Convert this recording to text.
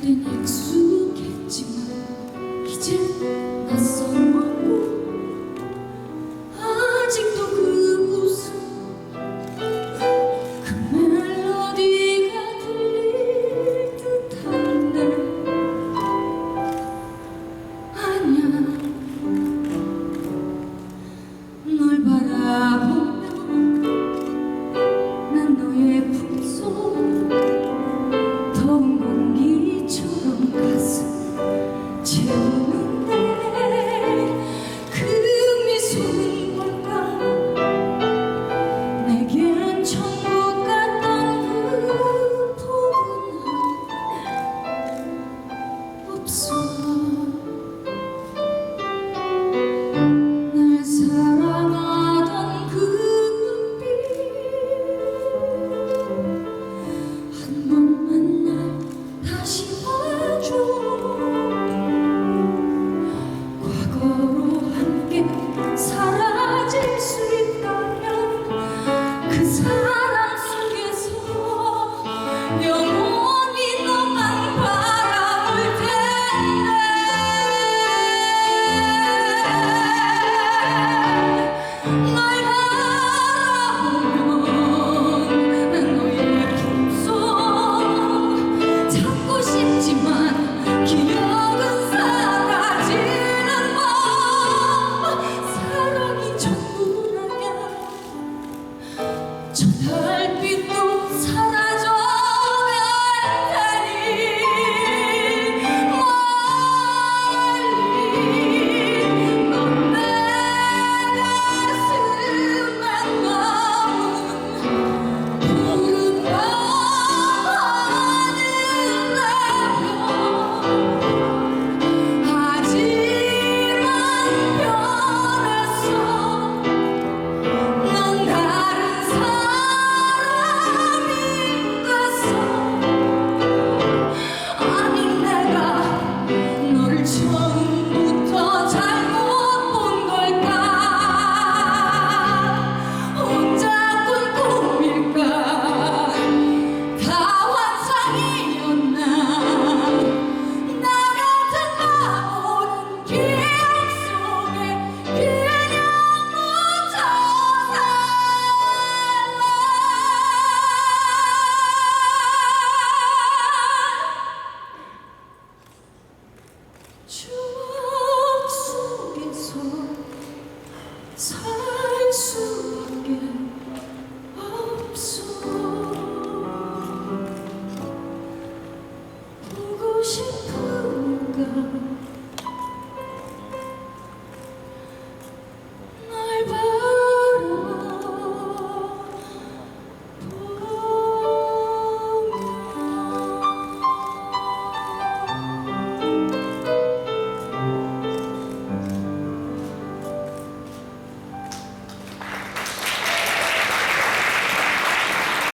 그땐 익숙했지만 이제 낯선 아직도 그 모습 그 멜로디가 들릴 듯한데 아니야. 널 바라보며 난 너의 그 사랑 唱 它 So